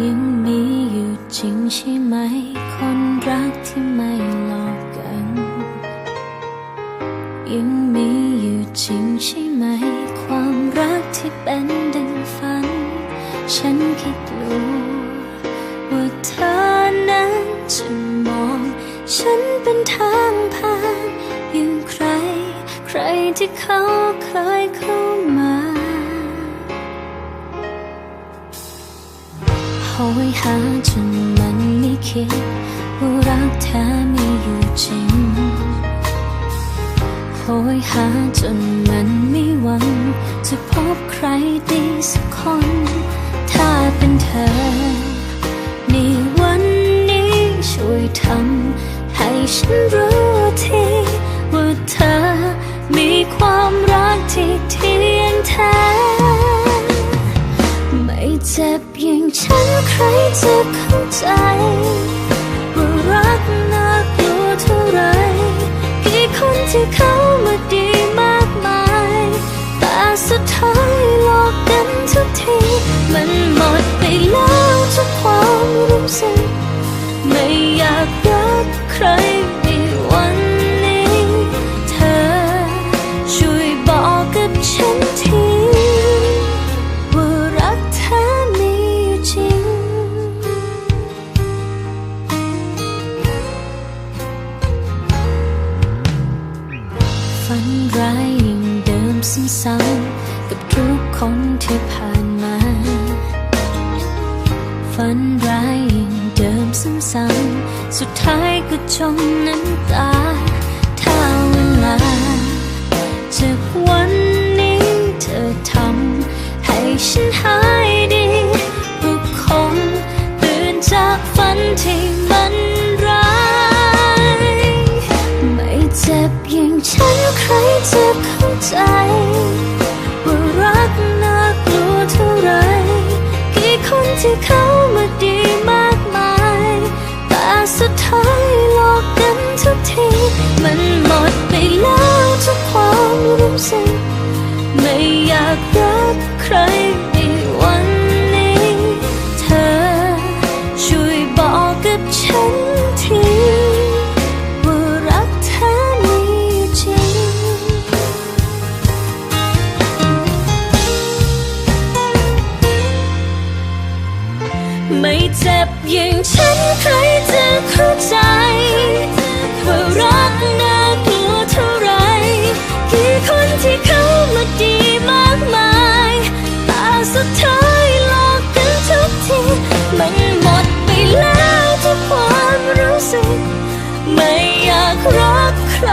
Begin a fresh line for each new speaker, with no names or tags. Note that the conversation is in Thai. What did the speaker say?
ยังมีอยู่จริงใช่ไหม คนรักที่ไม่หลอกกัน ยังมีอยู่จริงใช่ไหม ความรักที่เป็นดังฝัน ฉันค่กลัวว่าเธอนั้นจะมอง ฉันเป็นทางผ่านอย่างใคร ใครที่เขาเคยเข้ามา หยหาจนมันไม่คิดว่ารักแท้มีอยู่จริงโหยหาจนมันไม่หวัง จะพบใครดีสักคน ถ้าเป็นเธอ ในวันนี้ช่วยทำให้ฉันรู้ เจ็บอย่างฉันใครจะเข้าใจว่ารักน่ากลัวเท่าไรกี่คนที่เขามาดีมากมาย แต่สุดท้ายหลอกกันทุกที มันหมดไปแล้วทุกความรู้สึก ไม่อยากรักใคร ฝันร้ายอย่างเดิมซ้ำๆกับทุกคนที่ผ่านมา ฝันร้ายอย่างเดิมซ้ำๆสุดท้ายก็จมน้ำตาถ้าเวลาจากวันนี้เธอทำให้ฉันหายดีก็คงตื่นจากฝันที่ รจะเข้าใจว่ารักน่ากลัวเท่าไร กี่คนที่เขามาดี บอย่างฉันใครจะเข้าใจ ว่ารักน่ากลัวเท่าไรกี่คนที่เขามาดีมากมายแต่สุดท้ายหลอกกันทุกทีมันหมดไปแล้วทุกความรู้สึก ไม่อยากรักใคร